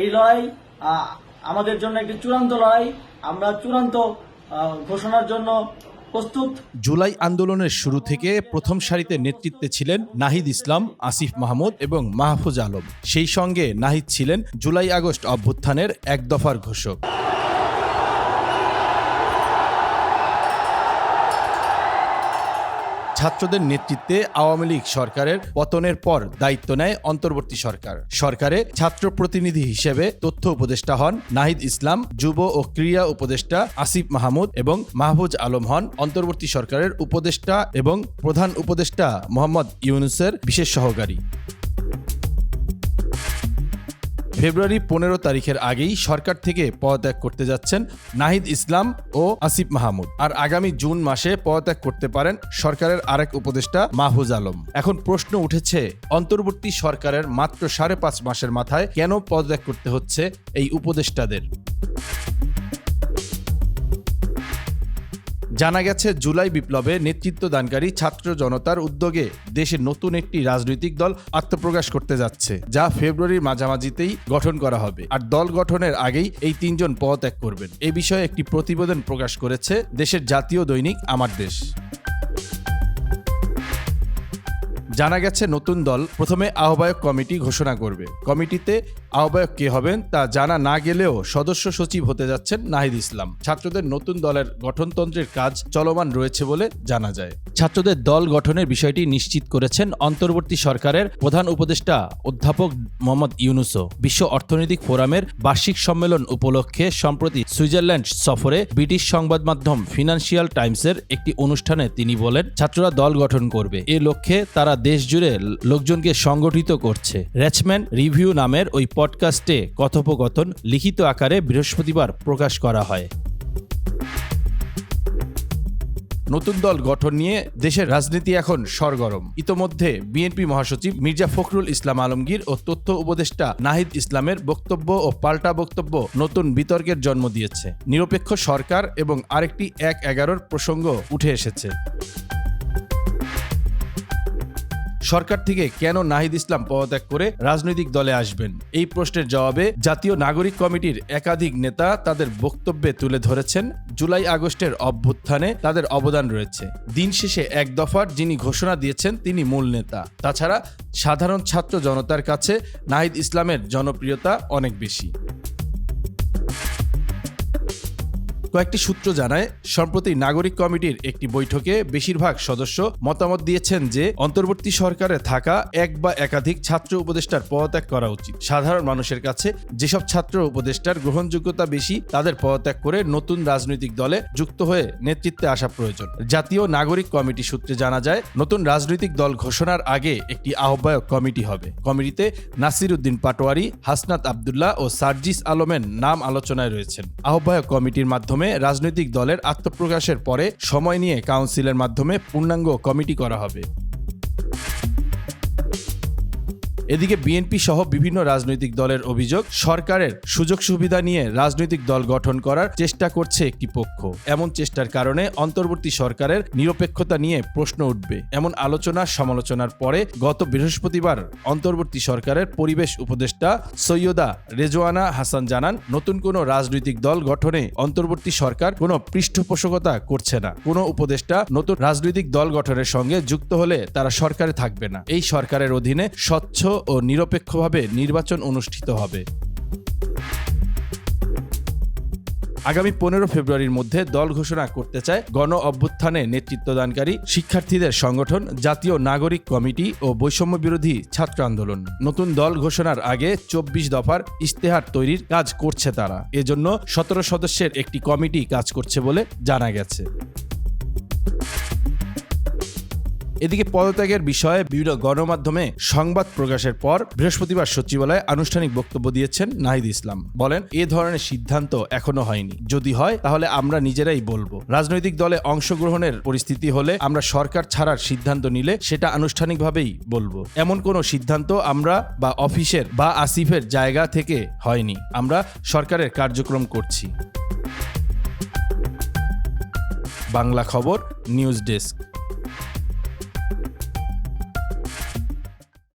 এই লড়াই আমাদের জন্য একটি চূড়ান্ত লড়াই। আমরা চূড়ান্ত ঘোষণার জন্য প্রস্তুত। জুলাই আন্দোলনের শুরু থেকে প্রথম সারিতে নেতৃত্বে ছিলেন নাহিদ ইসলাম, আসিফ মাহমুদ এবং মাহফুজ আলম। সেই সঙ্গে নাহিদ ছিলেন জুলাই আগস্ট অভ্যুত্থানের এক দফার ঘোষক। ছাত্রদের নেতৃত্বে আওয়ামী লীগ সরকারের পতনের পর দায়িত্ব নেয় অন্তর্বর্তী সরকার। সরকারে ছাত্র প্রতিনিধি হিসেবে তথ্য উপদেষ্টা হন নাহিদ ইসলাম, যুব ও ক্রীড়া উপদেষ্টা আসিফ মাহমুদ এবং মাহফুজ আলম হন অন্তর্বর্তী সরকারের উপদেষ্টা এবং প্রধান উপদেষ্টা মোহাম্মদ ইউনুসের বিশেষ সহকারী। ফেব্রুয়ারি পনেরো তারিখের আগেই সরকার থেকে পদত্যাগ করতে যাচ্ছেন নাহিদ ইসলাম ও আসিফ মাহমুদ। আর আগামী জুন মাসে পদত্যাগ করতে পারেন সরকারের আরেক উপদেষ্টা মাহফুজ আলম। এখন প্রশ্ন উঠেছে, অন্তর্বর্তী সরকারের মাত্র সাড়ে পাঁচ মাসের মাথায় কেন পদত্যাগ করতে হচ্ছে এই উপদেষ্টাদের? জানা গেছে, জুলাই বিপ্লবে নেতৃত্ব দানকারী ছাত্র জনতার উদ্যোগে দেশে নতুন একটি রাজনৈতিক দল আত্মপ্রকাশ করতে যাচ্ছে, যা ফেব্রুয়ারির মাঝামাঝিতেই গঠন করা হবে। আর দল গঠনের আগেই এই তিনজন পদত্যাগ করবেন। এ বিষয়ে একটি প্রতিবেদন প্রকাশ করেছে দেশের জাতীয় দৈনিক, আমার দেশ। জানা গেছে নতুন দল প্রথমে আহ্বায়ক কমিটি ঘোষণা করবে। কমিটিতে আহ্বায়ক কে হবেন তা জানা না গেলেও সদস্য সচিব হতে যাচ্ছেন নাহিদ ইসলাম। ছাত্রদের নতুন দলের গঠনতন্ত্রের কাজ চলমান রয়েছে বলে জানা যায়। ছাত্রদের দল গঠনের বিষয়টি নিশ্চিত করেছেন অন্তর্বর্তী সরকারের প্রধান উপদেষ্টা অধ্যাপক মোহাম্মদ ইউনুসো বিশ্ব অর্থনৈতিক ফোরামের বার্ষিক সম্মেলন উপলক্ষে সম্প্রতি সুইজারল্যান্ড সফরে ব্রিটিশ সংবাদ মাধ্যম ফিনান্সিয়াল টাইমসের একটি অনুষ্ঠানে তিনি বলেন, ছাত্ররা দল গঠন করবে। এ লক্ষ্যে তারা দেশ জুড়ে লোকজনকে সংগঠিত করছে। র্যাচম্যান রিভিউ নামের ওই পডকাস্টে কথোপকথন লিখিত আকারে বৃহস্পতিবার প্রকাশ করা হয়। নতুন দল গঠন নিয়ে দেশের রাজনীতি এখন সরগরম। ইতোমধ্যে বিএনপি মহাসচিব মির্জা ফখরুল ইসলাম আলমগীর ও তথ্য উপদেষ্টা নাহিদ ইসলামের বক্তব্য ও পাল্টা বক্তব্য নতুন বিতর্কের জন্ম দিয়েছে। নিরপেক্ষ সরকার এবং আরেকটি এক এগারোর প্রসঙ্গ উঠে এসেছে। সরকার থেকে কেন নাহিদ ইসলাম পদত্যাগ করে রাজনৈতিক দলে আসবেন? এই প্রশ্নের জবাবে জাতীয় নাগরিক কমিটির একাধিক নেতা তাদের বক্তব্যে তুলে ধরেছেন। জুলাই আগস্টের অভ্যুত্থানে তাদের অবদান রয়েছে। দিন শেষে এক দফার যিনি ঘোষণা দিয়েছেন, তিনি মূল নেতা। তাছাড়া সাধারণ ছাত্র জনতার কাছে নাহিদ ইসলামের জনপ্রিয়তা অনেক বেশি। কয়েকটি সূত্র জানায়, সম্প্রতি নাগরিক কমিটির একটি বৈঠকে বেশিরভাগ সদস্য মতামত দিয়েছেন যে, অন্তর্বর্তী সরকারে থাকা এক বা একাধিক ছাত্র উপদেষ্টার পদত্যাগ করা উচিত। সাধারণ মানুষের কাছে যেসব ছাত্র উপদেষ্টার গ্রহণযোগ্যতা বেশি, তাদের পদত্যাগ করে নতুন রাজনৈতিক দলে যুক্ত হয়ে নেতৃত্বে আসা প্রয়োজন। জাতীয় নাগরিক কমিটি সূত্রে জানা যায়, নতুন রাজনৈতিক দল ঘোষণার আগে একটি আহ্বায়ক কমিটি হবে। কমিটিতে নাসির উদ্দিন পাটোয়ারি, হাসনাত আবদুল্লাহ ও সার্জিস আলমের নাম আলোচনায় রয়েছেন। আহ্বায়ক কমিটির মাধ্যমে রাজনৈতিক দলের আত্মপ্রকাশের পরে সময় নিয়ে কাউন্সিলের মাধ্যমে পূর্ণাঙ্গ কমিটি করা হবে। এদিকে বিএনপি সহ বিভিন্ন রাজনৈতিক দলের অভিযোগ, সরকারের সুযোগ সুবিধা নিয়ে রাজনৈতিক দল গঠন করার চেষ্টা করছে একটি পক্ষ। এমন চেষ্টার কারণে অন্তর্বর্তী সরকারের নিরপেক্ষতা নিয়ে প্রশ্ন উঠবে। এমন আলোচনা, সমালোচনার পরে গত বৃহস্পতিবার অন্তর্বর্তী সরকারের পরিবেশ উপদেষ্টা সৈয়দা রেজওয়ানা হাসান জানান, নতুন কোনো রাজনৈতিক দল গঠনে অন্তর্বর্তী সরকার কোনো পৃষ্ঠপোষকতা করছে না। কোনো উপদেষ্টা নতুন রাজনৈতিক দল গঠনের সঙ্গে যুক্ত হলে তারা সরকারে থাকবে না। এই সরকারের অধীনে স্বচ্ছ ও নিরপেক্ষভাবে নির্বাচন অনুষ্ঠিত হবে। আগামী পনেরো ফেব্রুয়ারির মধ্যে দল ঘোষণা করতে চায় গণ অভ্যুত্থানে নেতৃত্বদানকারী শিক্ষার্থীদের সংগঠন, জাতীয় নাগরিক কমিটি ও বৈষম্য বিরোধী ছাত্র আন্দোলন। নতুন দল ঘোষণার আগে চব্বিশ দফার ইশতেহার তৈরির কাজ করছে তারা। এজন্য সতেরো সদস্যের একটি কমিটি কাজ করছে বলে জানা গেছে। এদিকে পদত্যাগের বিষয়ে বিভিন্ন গণমাধ্যমে সংবাদ প্রকাশের পর বৃহস্পতিবার সচিবালয়ে আনুষ্ঠানিক বক্তব্য দিয়েছেন নাহিদ ইসলাম। বলেন, এ ধরনের সিদ্ধান্ত এখনও হয়নি। যদি হয়, তাহলে আমরা নিজেরাই বলব। রাজনৈতিক দলে অংশগ্রহণের পরিস্থিতি হলে আমরা সরকার ছাড়ার সিদ্ধান্ত নিলে সেটা আনুষ্ঠানিকভাবেই বলব। এমন কোনো সিদ্ধান্ত আমরা বা অফিসের বা আসিফের জায়গা থেকে হয়নি। আমরা সরকারের কার্যক্রম করছি। বাংলা খবর, নিউজ ডেস্ক।